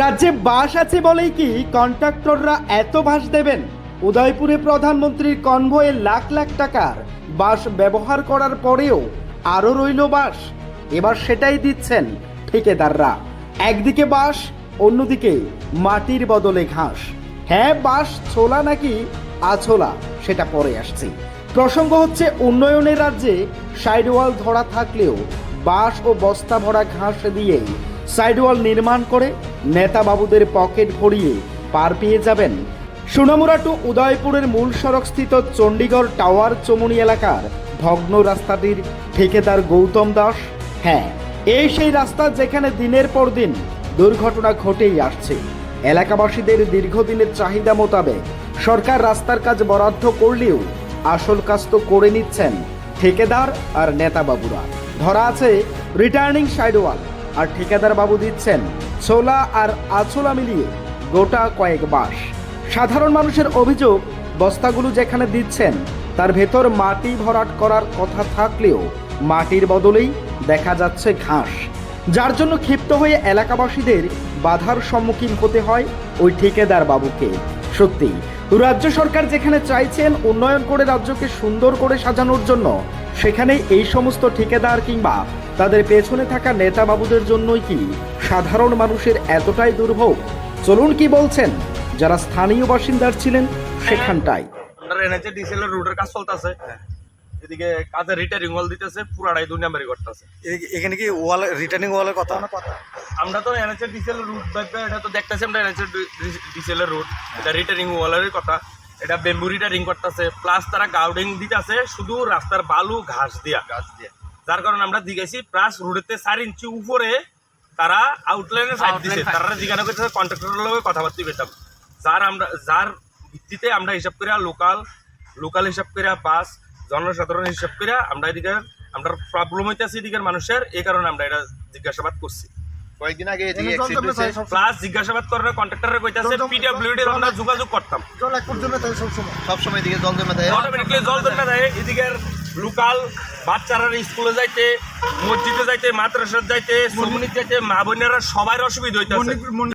রাজ্যে বাস আছে বলেই কি কন্ট্রাক্টররা এত বাস দেবেন? উদয়পুরে প্রধানমন্ত্রীর কনভয়ে লাখ লাখ টাকার বাস ব্যবহার করার পরেও আরও রইল বাস। এবার সেটাই দিচ্ছেন ঠিকাদাররা। একদিকে বাস, অন্যদিকে মাটির বদলে ঘাস। হ্যাঁ বাস ছোলা নাকি আছোলা? সেটা পরে আসছে। প্রসঙ্গ হচ্ছে, উন্নয়নের রাজ্যে সাইডওয়াল ধরা থাকলেও বাঁশ ও বস্তা ভরা ঘাস দিয়েই সাইডওয়াল নির্মাণ করে নেতাবাবুদের পকেট ভরিয়ে পার পেয়ে যাবেন সোনামুড়া টু উদয়পুরের মূল সড়ক স্থিত চণ্ডীগড় টাওয়ার চমুনি এলাকার ভগ্ন রাস্তাটির ঠিকাদার গৌতম দাস। হ্যাঁ এই সেই রাস্তা যেখানে দিনের পর দিন দুর্ঘটনা ঘটেই আসছে। এলাকাবাসীদের দীর্ঘদিনের চাহিদা মোতাবেক সরকার রাস্তার কাজ বরাদ্দ করলেও আসল কাজ তো করে নিচ্ছেন ঠিকাদার আর নেতাবাবুরা। ধরা আছে রিটার্নিং সাইডওয়াল, আর ঠিকাদার বাবু দিচ্ছেন ছোলা আর আছোলা মিলিয়ে গোটা কয়েক বাস সাধারণ মানুষের অভিযোগ, বস্তাগুলো যেখানে দিচ্ছেন, তার ভেতর মাটি ভরাট করার কথা থাকলেও মাটির বদলেই দেখা যাচ্ছে ঘাস। যার জন্য ক্ষিপ্ত হয়ে এলাকাবাসীদের বাধার সম্মুখীন হতে হয় ওই ঠিকাদার বাবুকে। সত্যি রাজ্য সরকার যেখানে চাইছেন উন্নয়ন করে রাজ্যকে সুন্দর করে সাজানোর জন্য, সেখানে এই সমস্ত ঠিকাদার কিংবা তাদের পেছনে থাকা নেতা বাবুদের জন্যই কি সাধারণ মানুষের এতটাই দুর্ভোগ? চলুন কি বলছেন? যারা স্থানীয় বাসিন্দার ছিলেন সেখানটাই এনএচএ ডিসেলের রুটের কাজ চলতেছে। এদিকে কাজে রিটারিং ওয়াল দিতেছে পুরাটাই দুই নাম্বারই করতেছে এখানে কি ওয়াল রিটার্নিং ওয়ালের কথা? আমরা তো এনএচএ ডিসেলের রুট দেখবে এটা তো দেখতেছি আমরা এনএচএ ডিসেলের রুট এটা রিটারিং ওয়ালের কথা। এটা বেম্বু রিটারিং করতেছে। প্লাস তারা গাউডিং দিতেছে শুধু রাস্তার বালু ঘাস দিয়া। ঘাস দিয়া। যার কারণে আমরা দিকেছি প্লাস রুটেতে চার ইঞ্চি উপরে তারা আউটলাইনে সাইড দিছে। তারা জিজ্ঞাসা করতেছে কন্ট্রাক্টরের লগে কথাবার্তা পেতাম যার আমরা যার ভিত্তিতে আমরা হিসাব করে লোকাল লোকাল হিসাব করে বাস জনসাধারণ হিসাব করে আমরা এদিকে আমরা প্রবলেম হইতেছে এদিকের মানুষের এই কারণে আমরা এটা জিজ্ঞাসাবাদ করছি। কয়েকদিন আগে প্লাস জিজ্ঞাসাবাদ করার কন্ট্রাক্টরে কইতাছে পিডব্লিউডি আমরা যোগাযোগ করতাম। সব সময় এদিকে জল জমে থাকে অটোমেটিকলি জল এদিকের লোকাল বাচ্চারা স্কুলে যাইতে মসজিদে যাইতে মাদ্রাসার যাইতে সুমনির যাইতে মা বোনেরা সবার অসুবিধা হইতেছে।